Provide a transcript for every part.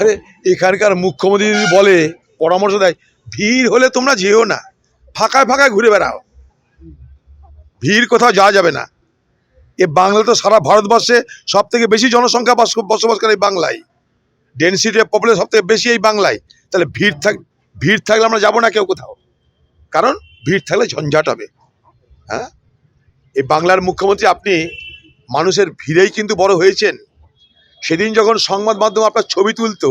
আরে, এখানকার মুখ্যমন্ত্রী যদি বলে, পরামর্শ দেয়, ভিড় হলে তোমরা যেও না। ফাঁকায় ফাঁকায় ঘুরে বেড়াও। ভিড় কোথাও যাওয়া যাবে না। এ বাংলা তো সারা ভারতবর্ষে সব থেকে বেশি জনসংখ্যা বাস- বসবাস করে এই বাংলায়। ডেন্সিটি পপুলেশন সব থেকে বেশি এই বাংলায়। তাহলে ভিড় থাক, ভিড় থাকলে আমরা যাব না কেউ কোথাও। কারণ ভিড় থাকলে ঝঞ্ঝাট হবে। হ্যাঁ? এই বাংলার মুখ্যমন্ত্রী আপনি মানুষের ভিড়েই কিন্তু বড় হয়েছেন। সেদিন যখন সংবাদ মাধ্যম আপনার ছবি তুলতো,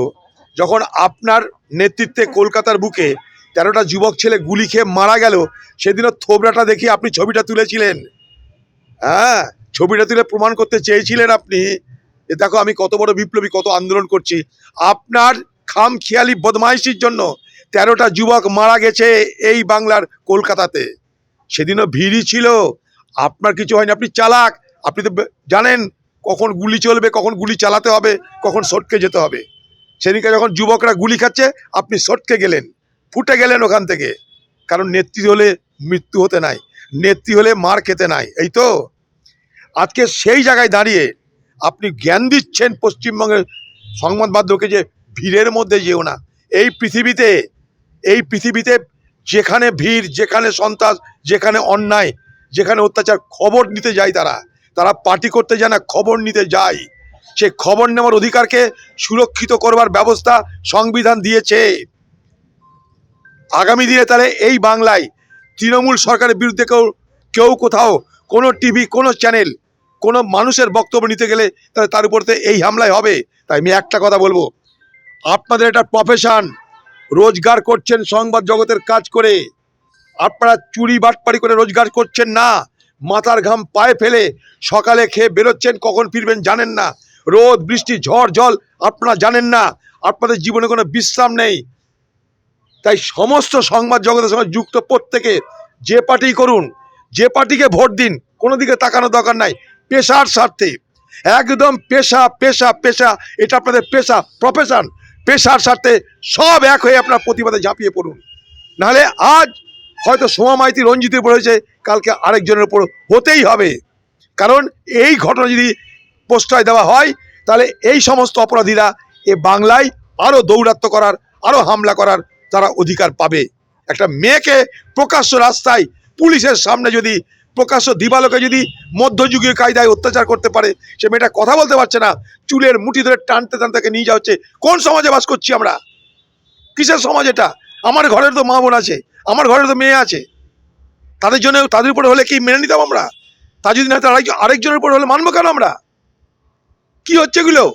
যখন আপনার নেতৃত্বে কলকাতার বুকে তেরোটা যুবক ছেলে গুলি খেয়ে মারা গেল, সেদিনও থোবরাটা দেখে আপনি ছবিটা তুলেছিলেন। হ্যাঁ ছবিটা তুলে প্রমাণ করতে চেয়েছিলেন আপনি যে দেখো আমি কত বড় বিপ্লবী, কত আন্দোলন করছি। আপনার খাম খেয়ালি বদমাইশির জন্য তেরোটা যুবক মারা গেছে এই বাংলার কলকাতাতে। সেদিনও ভিড়ই ছিল। আপনার কিছু হয়নি, আপনি চালাক। আপনি তো জানেন কখন গুলি চলবে, কখন গুলি চালাতে হবে, কখন সটকে যেতে হবে। সেদিনকে যখন যুবকরা গুলি খাচ্ছে, আপনি সটকে গেলেন, ফুটে গেলেন ওখান থেকে। কারণ নেত্রী হলে মৃত্যু হতে নাই, নেত্রী হলে মার খেতে নাই, এই তো? আজকে সেই জায়গায় দাঁড়িয়ে আপনি জ্ঞান দিচ্ছেন পশ্চিমবঙ্গের সংবাদ মাধ্যমকে যে ভিড়ের মধ্যে যেও না। এই পৃথিবীতে এই পৃথিবীতে যেখানে ভিড়, যেখানে সন্ত্রাস, যেখানে অন্যায়, যেখানে অত্যাচার খবর নিতে যায় তারা। তারা পার্টি করতে যায় না, খবর নিতে যায়। সে খবর নেওয়ার অধিকারকে সুরক্ষিত করবার ব্যবস্থা সংবিধান দিয়েছে। আগামী দিনে তাহলে এই বাংলায় তৃণমূল সরকারের বিরুদ্ধে কেউ কেউ কোথাও কোনো টিভি, কোনো চ্যানেল, কোনো মানুষের বক্তব্য নিতে গেলে তাহলে তার উপরতে এই হামলায় হবে। তাই আমি একটা কথা বলব, আপনাদের এটা প্রফেশন রোজগার করছেন সংবাদ জগতের কাজ করে। আপনারা চুরি বাটপাড়ি করে রোজগার করছেন না। মাথার ঘাম পায়ে ফেলে সকালে খেয়ে বেরোচ্ছেন, কখন ফিরবেন জানেন না। রোদ, বৃষ্টি, ঝড়, জল, আপনারা জানেন না। আপনাদের জীবনে কোনো বিশ্রাম নেই। তাই সমস্ত সংবাদ জগতের সঙ্গে যুক্ত প্রত্যেকে যে পার্টি করুন, যে পার্টিকে ভোট দিন, কোনো দিকে তাকানোর দরকার নাই। পেশার স্বার্থে। একদম পেশা পেশা পেশা, এটা আপনাদের পেশা প্রফেশন পেশার স্বার্থে সব এক হয়ে আপনার প্রতিবাদে ঝাঁপিয়ে পড়ুন। নাহলে আজ হয়তো সোমা মাইতি রঞ্জিতের উপর হয়েছে, কালকে আরেকজনের উপর হতেই হবে। কারণ এই ঘটনা যদি প্রশ্রয় দেওয়া হয়, তাহলে এই সমস্ত অপরাধীরা এ বাংলায় আরও দৌরাত্ম করার আরও হামলা করার তারা অধিকার পাবে। একটা মেয়েকে প্রকাশ্য রাস্তায় পুলিশের সামনে যদি, প্রকাশ্য দিবালোকে যদি মধ্যযুগীয় কায়দায় অত্যাচার করতে পারে, সে মেয়েটা কথা বলতে পারছে না, চুলের মুঠি ধরে টানতে টানতে নিয়ে যাওয়া হচ্ছে কোন সমাজে বাস করছি আমরা? কিসের সমাজ এটা? আমার ঘরের তো মা বোন আছে, আমার ঘরের তো মেয়ে আছে। তাদের জন্য, তাদের উপরে হলে কি মেনে নিতাম আমরা? তা যদি না আরেক আরেকজনের উপর হলে মানবো কেন আমরা? কি হচ্ছে এগুলো?